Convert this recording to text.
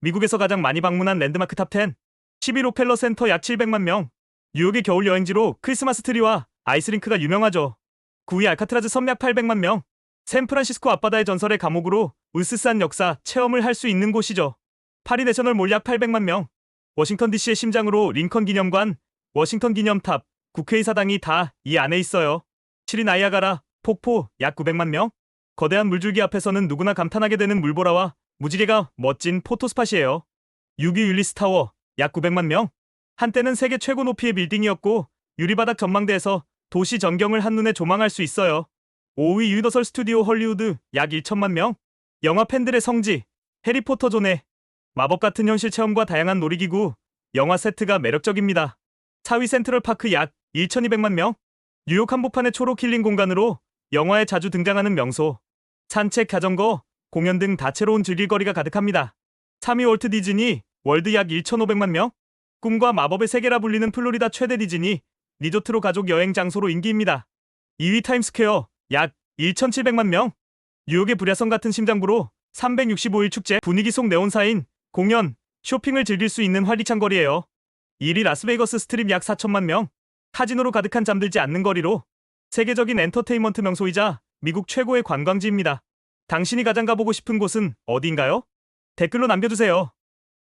미국에서 가장 많이 방문한 랜드마크 탑10. 11호 센터 약 700만 명. 뉴욕의 겨울 여행지로 크리스마스 트리와 아이스링크가 유명하죠. 9위 알카트라즈 섬약 800만 명. 샌프란시스코 앞바다의 전설의 감옥으로 으스스한 역사 체험을 할 수 있는 곳이죠. 파리 내셔널 몰약 800만 명. 워싱턴 DC의 심장으로 링컨 기념관, 워싱턴 기념탑, 국회의사당이 다 이 안에 있어요. 7위 나이아가라, 폭포 약 900만 명. 거대한 물줄기 앞에서는 누구나 감탄하게 되는 물보라와 무지개가 멋진 포토스팟이에요. 6위 율리스 타워 약 900만 명. 한때는 세계 최고 높이의 빌딩이었고 유리바닥 전망대에서 도시 전경을 한눈에 조망할 수 있어요. 5위 유니버설 스튜디오 헐리우드 약 1천만 명. 영화 팬들의 성지 해리포터 존의 마법 같은 현실 체험과 다양한 놀이기구, 영화 세트가 매력적입니다. 4위 센트럴 파크 약 1,200만 명. 뉴욕 한복판의 초록 힐링 공간으로 영화에 자주 등장하는 명소, 산책, 자전거, 공연 등 다채로운 즐길거리가 가득합니다. 3위 월트 디즈니 월드 약 1,500만 명. 꿈과 마법의 세계라 불리는 플로리다 최대 디즈니 리조트로 가족 여행 장소로 인기입니다. 2위 타임스퀘어 약 1,700만 명. 뉴욕의 불야성 같은 심장부로 365일 축제 분위기 속 네온사인 공연, 쇼핑을 즐길 수 있는 활기찬 거리예요. 1위 라스베이거스 스트립 약 4천만 명. 카지노로 가득한 잠들지 않는 거리로 세계적인 엔터테인먼트 명소이자 미국 최고의 관광지입니다. 당신이 가장 가보고 싶은 곳은 어디인가요? 댓글로 남겨주세요.